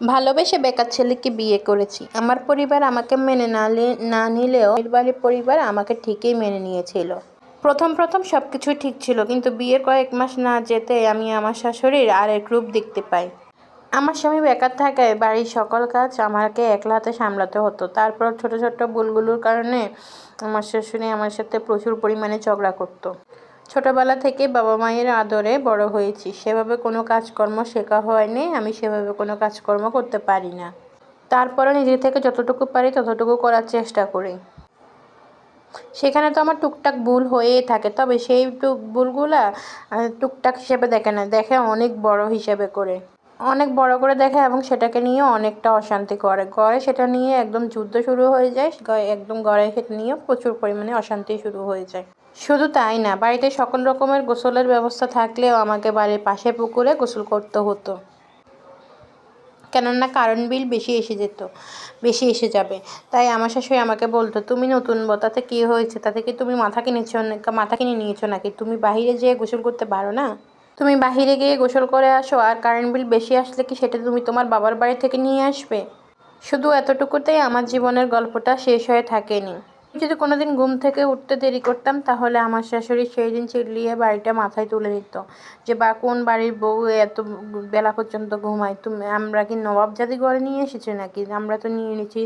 ভালোবেসে বেকার ছেলেকে বিয়ে করেছি। আমার পরিবার আমাকে মেনে না না নিলেও বাড়ির পরিবার আমাকে ঠিকই মেনে নিয়েছিল। প্রথম প্রথম সব কিছুই ঠিক ছিল, কিন্তু বিয়ের কয়েক মাস না যেতে আমি আমার শাশুড়ির আরেক রূপ দেখতে পাই। আমার স্বামী বেকার থাকায় বাড়ির সকল কাজ আমাকে একলা হাতে সামলাতে হতো। তারপর ছোট ছোট ভুলগুলোর কারণে আমার শাশুড়ি আমার সাথে প্রচুর পরিমাণে ঝগড়া করতো। ছোটবেলা থেকে বাবা মায়ের আদরে বড় হয়েছি। সেভাবে কোনো কাজকর্ম শেখা হয়নি। আমি সেভাবে কোনো কাজকর্ম করতে পারি না। তারপরে নিজে থেকে যতটুকু পারি ততটুকু করার চেষ্টা করি। সেখানে তো আমার টুকটাক ভুল হয়েই থাকে। তবে সেই টুক ভুলগুলা টুকটাক হিসেবে দেখে না। দেখে অনেক বড় হিসেবে করে। অনেক বড় করে দেখে এবং সেটাকে নিয়ে অনেকটা অশান্তি করে। গড়ে সেটা নিয়ে একদম যুদ্ধ শুরু হয়ে যায়। একদম গড়ে সেটা নিয়ে প্রচুর পরিমাণে অশান্তি শুরু হয়ে যায়। শুধু তাই না, বাড়িতে সকল রকমের গোসলের ব্যবস্থা থাকলেও আমাকে বাড়ির পাশে পুকুরে গোসল করতে হতো। কেননা কারেন্ট বিল বেশি এসে যেত, বেশি এসে যাবে। তাই আমার শাশুড়ি আমাকে বলতো, তুমি নতুন তাতে কী হয়েছে? তাতে কি তুমি মাথা কিনেছ, মাথা কিনে নিয়েছো নাকি? তুমি বাহিরে যেয়ে গোসল করতে পারো না? তুমি বাহিরে গিয়ে গোসল করে আসো, আর কারেন্ট বিল বেশি আসলে কি সেটা তুমি তোমার বাবার বাড়ি থেকে নিয়ে আসবে? শুধু এতটুকুতেই আমার জীবনের গল্পটা শেষ হয়ে থাকেনি। যদি কোনোদিন ঘুম থেকে উঠতে দেরি করতাম, তাহলে আমার শাশুড়ি সেই দিন চিল্লিয়ে বাড়িটা মাথায় তুলে নিত যে, বা, কোন বাড়ির বউ এত বেলা পর্যন্ত ঘুমায়? তুমি, আমরা কি নবাব জাতি ঘরে নিয়ে এসেছি নাকি? আমরা তো নিয়ে এনেছি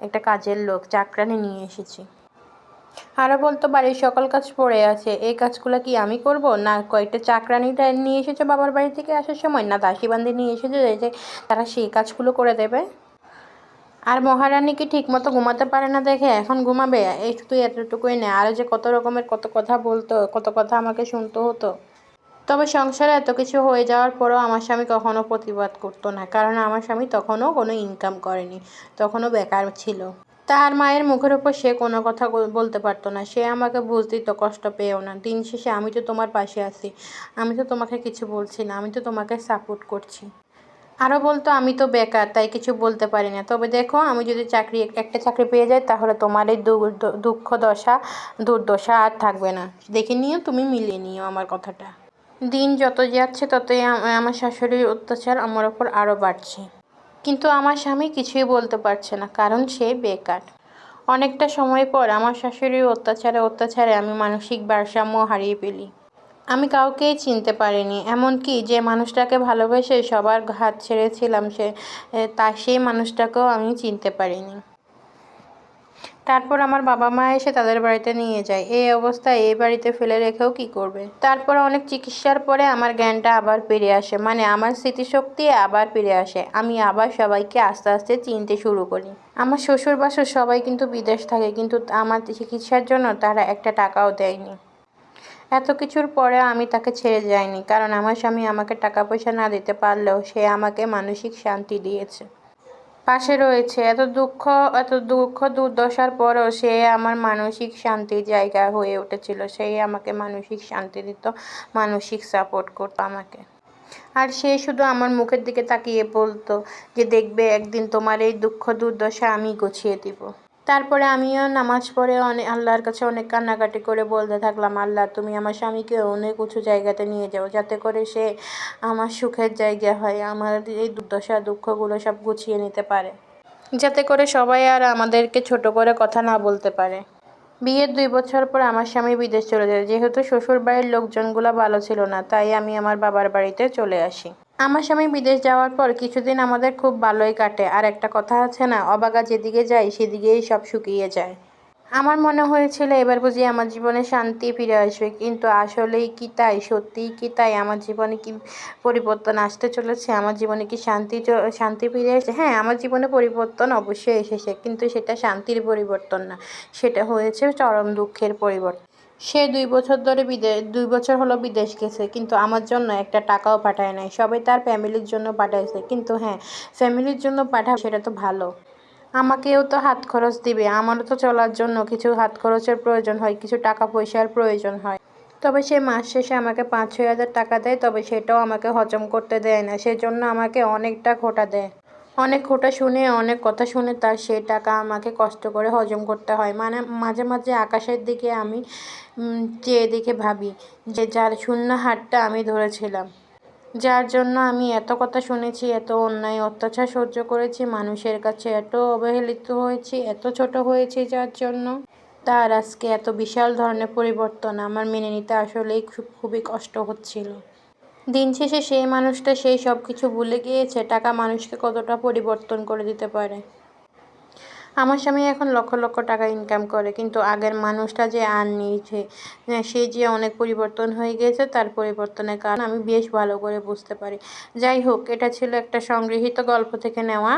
একটা কাজের লোক চাকরানি নিয়ে এসেছি। আরও বলতো, বাড়ির সকল কাজ পড়ে আছে, এই কাজগুলো কি আমি করব? না, কয়েকটা চাকরানিটা নিয়ে এসেছ বাবার বাড়ি থেকে আসার সময়? না, দাসী বান্ধি নিয়ে এসেছ যে তারা সেই কাজগুলো করে দেবে? আর মহারানী কি ঠিক মতো ঘুমাতে পারে না দেখে? এখন ঘুমাবে? এই শুধু এতটুকুই নেই আরও যে কত রকমের কত কথা বলতো, কত কথা আমাকে শুনতে হতো। তবে সংসারে এত কিছু হয়ে যাওয়ার পরও আমার স্বামী কখনো প্রতিবাদ করতো না, কারণ আমার স্বামী তখনও কোনো ইনকাম করেনি, তখনও বেকার ছিল। তার মায়ের মুখের উপর সে কোনো কথা বলতে পারতো না, সে আমাকে বুঝ দিত, কষ্ট পেয়েও না। দিন শেষে আমি তো তোমার পাশে আছি, আমি তো তোমাকে কিছু বলছি না, আমি তো তোমাকে সাপোর্ট করছি। আরও বলতো, আমি তো বেকার, তাই কিছু বলতে পারি না। তবে দেখো, আমি যদি চাকরি, একটা চাকরি পেয়ে যাই, তাহলে তোমার এই দুঃখ দশা, দুর্দশা আর থাকবে না। দেখে নিও, তুমি মিলিয়ে নিও আমার কথাটা। দিন যত যাচ্ছে, ততই আমার শাশুড়ির অত্যাচার আমার ওপর আরও বাড়ছে। কিন্তু আমার স্বামী কিছুই বলতে পারছে না, কারণ সে বেকার। অনেকটা সময় পর আমার শাশুড়ির অত্যাচারে অত্যাচারে আমি মানসিক ভারসাম্য হারিয়ে ফেলি। আমি কাউকেই চিনতে পারিনি। এমনকি যে মানুষটাকে ভালোবেসে সবার হাত ছেড়েছিলাম সে তা সেই মানুষটাকেও আমি চিনতে পারিনি। তারপর আমার বাবা মা এসে তাদের বাড়িতে নিয়ে যায়। এই অবস্থায় এই বাড়িতে ফেলে রেখেও কি করবে? তারপর অনেক চিকিৎসার পরে আমার জ্ঞানটা আবার ফিরে আসে। মানে আমার স্মৃতিশক্তি আবার ফিরে আসে। আমি আবার সবাইকে আস্তে আস্তে চিনতে শুরু করি। আমার শ্বশুর বাসুর সবাই কিন্তু বিদেশ থাকে, কিন্তু আমার চিকিৎসার জন্য তারা একটা টাকাও দেয়নি। এত কিছুর পরে আমি তাকে ছেড়ে যাইনি, কারণ আমার স্বামী আমাকে টাকা পয়সা না দিতে পারলেও সে আমাকে মানসিক শান্তি দিয়েছে। পাশে রয়েছে, এত দুঃখ এত দুঃখ দুর্দশার পরও সে আমার মানসিক শান্তির জায়গা হয়ে উঠেছিল, সেই আমাকে মানসিক শান্তি দিত, মানসিক সাপোর্ট করতো আমাকে। আর সে শুধু আমার মুখের দিকে তাকিয়ে বলতো যে, দেখবে একদিন তোমার এই দুঃখ দুর্দশা আমি গুছিয়ে দিব। তারপরে আমিও নামাজ পড়ে অনেক আল্লাহর কাছে অনেক কান্নাকাটি করে বলতে থাকলাম, আল্লাহ, তুমি আমার স্বামীকে অনেক উঁচু জায়গাতে নিয়ে যাও যাতে করে সে আমার সুখের জায়গা হয়, আমার এই দুর্দশা, দুঃখগুলো সব গুছিয়ে নিতে পারে। যাতে করে সবাই আর আমাদেরকে ছোট করে কথা না বলতে পারে। বিয়ের দুই বছর পর আমার স্বামী বিদেশ চলে যায়। যেহেতু শ্বশুর বাড়ির লোকজনগুলো ভালো ছিল না, তাই আমি আমার বাবার বাড়িতে চলে আসি। আমার স্বামী বিদেশ যাওয়ার পর কিছুদিন আমাদের খুব ভালোই কাটে। আর একটা কথা আছে না, অবাগা যেদিকে যায়, সেদিকেই সব শুকিয়ে যায়। আমার মনে হয়েছিল এবার বুঝি আমার জীবনে শান্তি ফিরে আসবে, কিন্তু আসলেই কি তাই? সত্যিই কি তাই? আমার জীবনে কি পরিবর্তন আসতে চলেছে? আমার জীবনে কি শান্তি শান্তি ফিরে এসেছে? হ্যাঁ আমার জীবনে পরিবর্তন অবশ্যই এসেছে, কিন্তু সেটা শান্তির পরিবর্তন না। সেটা হয়েছে চরম দুঃখের পরিবর্তন। সে দুই বছর ধরে বিদেশ দুই বছর হলো বিদেশ গেছে, কিন্তু আমার জন্য একটা টাকাও পাঠায় নাই। সবাই তার ফ্যামিলির জন্য পাঠাইছে, কিন্তু হ্যাঁ ফ্যামিলির জন্য পাঠা সেটা তো ভালো। আমাকেও তো হাত খরচ দিবে, আমারও তো চলার জন্য কিছু হাত খরচের প্রয়োজন হয়, কিছু টাকা পয়সার প্রয়োজন হয়। তবে সে মাস শেষে আমাকে পাঁচ ছয় হাজার টাকা দেয়, তবে সেটাও আমাকে হজম করতে দেয় না, সেজন্য আমাকে অনেকটা খোটা দেয়। অনেক খোটা শুনে, অনেক কথা শুনে তার সেই টাকা আমাকে কষ্ট করে হজম করতে হয়। মানে মাঝে মাঝে আকাশের দিকে আমি চেয়ে দেখে ভাবি যে যার শূন্য হাতটা আমি ধরেছিলাম। যার জন্য আমি এত কথা শুনেছি, এত অন্যায়, অত্যাচার সহ্য করেছি, মানুষের কাছে এত অবহেলিত হয়েছি, এত ছোট হয়েছি যার জন্য। তার আজকে এত বিশাল ধরনের পরিবর্তন আমার মেনে নিতে আসলেই খুব, খুবই কষ্ট হচ্ছিল। দিন শেষে সেই মানুষটা সেই সব কিছু ভুলে গিয়েছে, টাকা মানুষকে কতটা পরিবর্তন করে দিতে পারে। আমার স্বামী এখন লক্ষ লক্ষ টাকা ইনকাম করে, কিন্তু আগের মানুষটা যে আর নিয়েছে সে যে অনেক পরিবর্তন হয়ে গিয়েছে তার পরিবর্তনের কারণ আমি বেশ ভালো করে বুঝতে পারি। যাই হোক, এটা ছিল একটা সংগৃহীত গল্প থেকে নেওয়া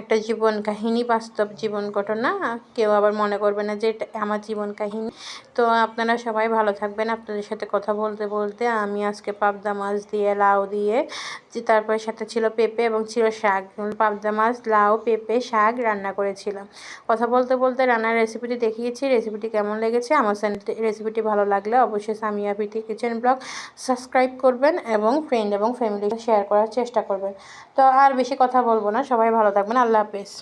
একটা জীবন কাহিনী, বাস্তব জীবন ঘটনা। কেউ আবার মনে করবে না যে এটা আমার জীবন কাহিনী। তো আপনারা সবাই ভালো থাকবেন। আপনাদের সাথে কথা বলতে বলতে আমি আজকে পাবদা মাছ দিয়ে লাউ দিয়ে তারপরে সাথে ছিল পেঁপে এবং ছিল শাক। পাবদা মাছ, লাউ, পেঁপে, শাক রান্না করেছিলাম। কথা বলতে বলতে রান্নার রেসিপিটি দেখিয়েছি রেসিপিটি কেমন লেগেছে, আমার চ্যানেলটি রেসিপিটি ভালো লাগলে অবশ্যই Samia PT kitchen blog subscribe করবেন এবং ফ্রেন্ড এবং ফ্যামিলিকে শেয়ার করার চেষ্টা করবেন। তো আর বেশি কথা বলব না, সবাই ভালো থাকবেন, আল্লাহ হাফেজ।